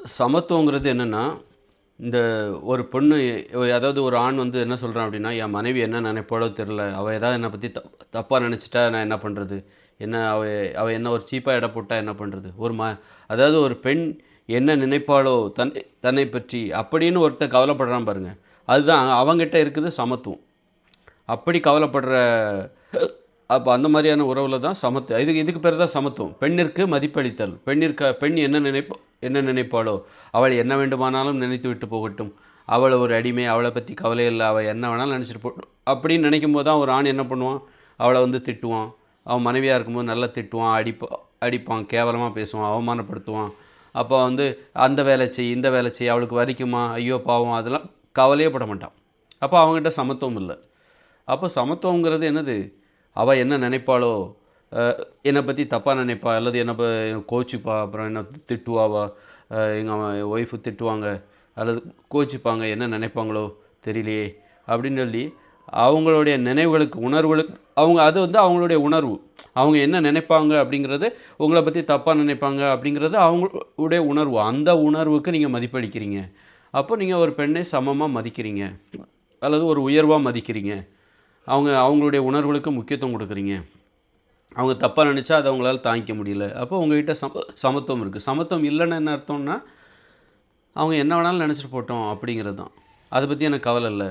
சமத்துவங்கிறது என்னென்னா இந்த ஒரு பொண்ணு அதாவது ஒரு ஆண் வந்து என்ன சொல்கிறான் அப்படின்னா என் மனைவி என்ன நினைப்பாளோ தெரில அவள் ஏதாவது என்னை பற்றி தப் தப்பாக நினச்சிட்டா நான் என்ன பண்ணுறது என்ன அவ அவள் என்ன ஒரு சீப்பாக இட போட்டால் என்ன பண்ணுறது ஒரு ம அதாவது ஒரு பெண் என்ன நினைப்பாளோ தன்னை தன்னை பற்றி அப்படின்னு ஒருத்தர் கவலைப்படுறான் பாருங்கள் அதுதான் அவங்ககிட்ட இருக்குது சமத்துவம். அப்படி கவலைப்படுற அப்போ அந்த மாதிரியான உறவில் தான் சமத்துவம் இதுக்கு இதுக்கு பேர் தான் சமத்துவம். பெண்ணிற்கு மதிப்பளித்தல். பெண்ணிற்கு பெண் என்ன நினைப்போ என்ன நினைப்பாளோ அவள் என்ன வேண்டுமானாலும் நினைத்து விட்டு போகட்டும். அவளை ஒரு அடிமை அவளை பற்றி கவலை இல்லை அவள் என்ன வேணாலும் நினச்சிட்டு போட்டும் அப்படின்னு நினைக்கும் போது தான் ஒரு ஆண் என்ன பண்ணுவான்? அவளை வந்து திட்டுவான். அவன் மனைவியாக இருக்கும்போது நல்லா திட்டுவான் அடிப்பா அடிப்பான் கேவலமாக பேசுவான் அவமானப்படுத்துவான். அப்போ வந்து அந்த வேலை செய் இந்த வேலை செய் அவளுக்கு வரிக்குமா ஐயோ பாவம் அதெல்லாம் கவலையே பட மாட்டான். அப்போ அவங்ககிட்ட சமத்துவம் இல்லை. அப்போ சமத்துவங்கிறது என்னது? அவள் என்ன நினைப்பாளோ என்னை பற்றி தப்பாக நினைப்பா அல்லது என்னை ப கோச்சிப்பா அப்புறம் என்ன திட்டுவாவா எங்கள் ஒய்ஃபு திட்டுவாங்க அல்லது கோச்சிப்பாங்க என்ன நினைப்பாங்களோ தெரியலையே அப்படின்னு சொல்லி அவங்களுடைய நினைவுகளுக்கு உணர்வுகளுக்கு அவங்க அது வந்து அவங்களுடைய உணர்வு. அவங்க என்ன நினைப்பாங்க அப்படிங்கிறது உங்களை பற்றி தப்பாக நினைப்பாங்க அப்படிங்கிறது அவங்களுடைய உணர்வு. அந்த உணர்வுக்கு நீங்கள் மதிப்பளிக்கிறீங்க. அப்போ நீங்கள் ஒரு பெண்ணை சமமாக மதிக்கிறீங்க அல்லது ஒரு உயர்வாக மதிக்கிறீங்க. அவங்க அவங்களுடைய உணர்வுகளுக்கு முக்கியத்துவம் கொடுக்குறீங்க. அவங்க தப்பாக நினச்சா அதை அவங்களால தாங்கிக்க முடியல. அப்போ உங்ககிட்ட சம சமத்துவம் இருக்குது சமத்துவம் இல்லைன்னு என்ன அர்த்தம்னா அவங்க என்ன வேணாலும் நினச்சிட்டு போட்டோம் அப்படிங்கிறது தான் அதை பற்றி எனக்கு கவலை இல்லை.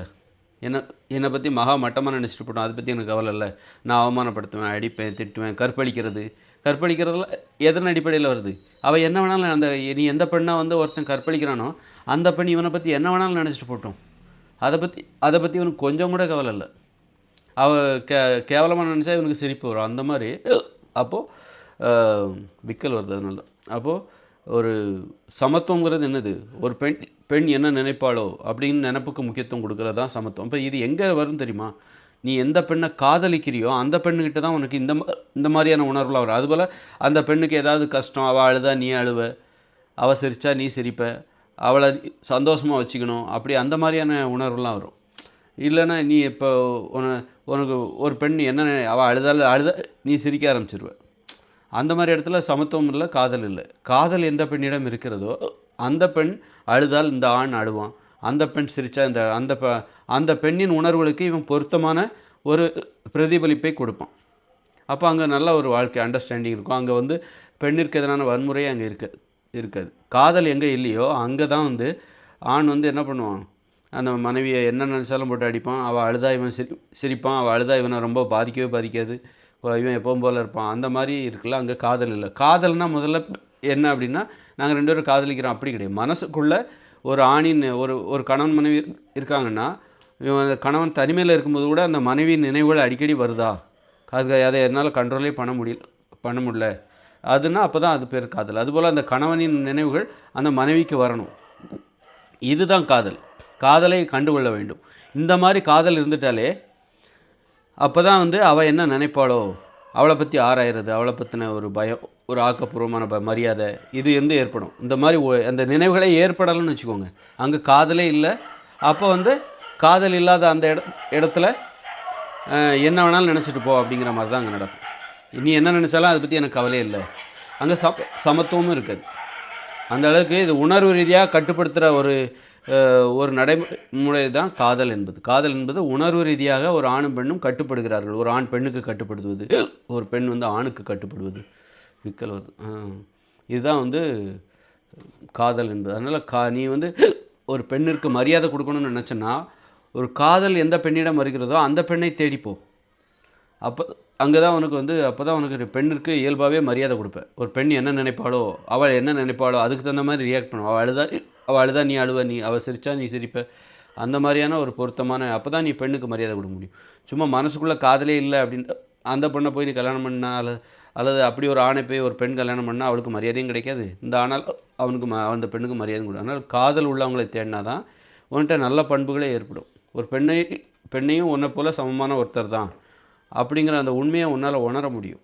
என்ன என்னை பற்றி மகா மட்டமாக நினச்சிட்டு போட்டோம். அதை பற்றி எனக்கு கவலை இல்லை. நான் அவமானப்படுத்துவேன் அடிப்பேன் திட்டுவேன் கற்பழிக்கிறது. கற்பழிக்கிறதுல எதன் அடிப்படையில் வருது? அவள் என்ன வேணாலும் அந்த நீ எந்த பெண்ணாக வந்து ஒருத்தன் கற்பழிக்கிறானோ அந்த பெண் இவனை பற்றி என்ன வேணாலும் நினச்சிட்டு போட்டோம். அதை பற்றி அதை பற்றி இவனுக்கு கொஞ்சம் கூட கவலை இல்லை. அவ கே கேவலமாக நினச்சா இவனுக்கு சிரிப்பு வரும். அந்த மாதிரி. அப்போது விக்கல் வருது அதனால. தான் அப்போது ஒரு சமத்துவங்கிறது என்னது? ஒரு பெண் பெண் என்ன நினைப்பாளோ அப்படின்னு நினப்புக்கு முக்கியத்துவம் கொடுக்குறது தான் சமத்துவம். இப்போ இது எங்கே வரும் தெரியுமா? நீ எந்த பெண்ணை காதலிக்கிறியோ அந்த பெண்ணுக்கிட்ட தான் உனக்கு இந்த மா- இந்த மாதிரியான உணர்வுலாம் வரும். அதுபோல் அந்த பெண்ணுக்கு ஏதாவது கஷ்டம் அவள் அழுதா நீ அழுவ அவள் சிரிச்சா நீ சிரிப்ப அவளை சந்தோஷமாக வச்சுக்கணும் அப்படி அந்த மாதிரியான உணர்வுலாம் வரும். இல்லைன்னா நீ இப்போ உன உனக்கு ஒரு பெண் என்ன அவள் அழுதால அழுத நீ சிரிக்க ஆரம்பிச்சிருவ. அந்த மாதிரி இடத்துல சமத்துவம் இல்லை காதல் இல்லை. காதல் எந்த பெண்ணிடம் இருக்கிறதோ அந்த பெண் அழுதால் இந்த ஆண் அழுவான். அந்த பெண் சிரித்தா இந்த அந்த பெ அந்த பெண்ணின் உணர்வுகளுக்கு இவன் பொருத்தமான ஒரு பிரதிபலிப்பை கொடுப்பான். அப்போ அங்கே நல்ல ஒரு வாழ்க்கை அண்டர்ஸ்டாண்டிங் இருக்கும். அங்கே வந்து பெண்ணிற்கு எதிரான வன்முறையே அங்கே இருக்க இருக்காது. காதல் எங்கே இல்லையோ அங்கே தான் வந்து ஆண் வந்து என்ன பண்ணுவான்? அந்த மனைவியை என்ன நினச்சாலும் போட்டு அடிப்பான். அவள் அழுதா இவன் சிரி சிரிப்பான். அவள் அழுதா இவனை ரொம்ப பாதிக்கவே பாதிக்காது. இவன் எப்பவும் போல் இருப்பான். அந்த மாதிரி இருக்குல்ல அங்கே காதல் இல்லை. காதல்னால் முதல்ல என்ன அப்படின்னா நாங்கள் ரெண்டு பேரும் காதலிக்கிறோம். அப்படி கிடையாது. மனசுக்குள்ளே ஒரு ஆணின் ஒரு ஒரு கணவன் மனைவி இருக்காங்கன்னா இவன் அந்த கணவன் தனிமையில் இருக்கும்போது கூட அந்த மனைவியின் நினைவுகள் அடிக்கடி வருதா? அது அதை என்னால் கண்ட்ரோலே பண்ண முடியல பண்ண முடியல. அதுனா அப்போ தான் அது பேர் காதல். அதுபோல் அந்த கணவனின் நினைவுகள் அந்த மனைவிக்கு வரணும். இதுதான் காதல். காதலை கண்டுகொள்ள வேண்டும். இந்த மாதிரி காதல் இருந்துட்டாலே அப்போ தான் வந்து அவள் என்ன நினைப்பாளோ அவளை பற்றி ஆராயிறது அவளை பற்றின ஒரு பயம் ஒரு ஆக்கப்பூர்வமான ப மரியாதை இது வந்து ஏற்படும். இந்த மாதிரி அந்த நினைவுகளே ஏற்படலைன்னு வச்சுக்கோங்க. அங்கே காதலே இல்லை. அப்போ வந்து காதல் இல்லாத அந்த இட இடத்துல என்ன வேணாலும் நினச்சிட்டு போ அப்படிங்கிற மாதிரி தான் அங்கே நடக்கும். நீ என்ன நினச்சாலும் அதை பற்றி எனக்கு கவலையே இல்லை. அங்கே சம சமத்துவமும் இருக்காது. அந்த அளவுக்கு இது உணர்வு ரீதியாக கட்டுப்படுத்துகிற ஒரு ஒரு நடைமுறை தான் காதல் என்பது. காதல் என்பது உணர்வு ரீதியாக ஒரு ஆணும் பெண்ணும் கட்டுப்படுகிறார்கள். ஒரு ஆண் பெண்ணுக்கு கட்டுப்படுத்துவது ஒரு பெண் வந்து ஆணுக்கு கட்டுப்படுவது. விக்கல் வருது இதுதான் வந்து காதல் என்பது. அதனால் கா நீ வந்து ஒரு பெண்ணிற்கு மரியாதை கொடுக்கணும்னு நினச்சேன்னா ஒரு காதல் எந்த பெண்ணிடம் வருகிறதோ அந்த பெண்ணை தேடிப்போ அப்போ அங்கே தான் உனக்கு வந்து அப்போ தான் உனக்கு பெண்ணிற்கு இயல்பாகவே மரியாதை கொடுப்பேன். ஒரு பெண் என்ன நினைப்பாளோ அவள் என்ன நினைப்பாளோ அதுக்கு தகுந்த மாதிரி ரியாக்ட் பண்ணுவாள் அவள் அழுதா அவள் அழுதா நீ அழுவ நீ அவள் சிரிச்சா நீ சிரிப்ப. அந்த மாதிரியான ஒரு பொருத்தமான அப்போ தான் நீ பெண்ணுக்கு மரியாதை கொடுக்க முடியும். சும்மா மனசுக்குள்ளே காதலே இல்லை அப்படின்னு அந்த பொண்ணை போய் நீ கல்யாணம் பண்ணா அல்லது அல்லது அப்படி ஒரு ஆணை போய் ஒரு பெண் கல்யாணம் பண்ணால் அவளுக்கு மரியாதையும் கிடைக்காது. இந்த ஆனால் அவனுக்கு ம அந்த பெண்ணுக்கு மரியாதையும் கொடுக்கும் அதனால் காதல் உள்ளவங்களை தேடினா தான் உன்கிட்ட நல்ல பண்புகளே ஏற்படும். ஒரு பெண்ணை பெண்ணையும் உன்னை போல் சமமான ஒருத்தர் தான் அப்படிங்கிற அந்த உண்மையை உன்னால் உணர முடியும்.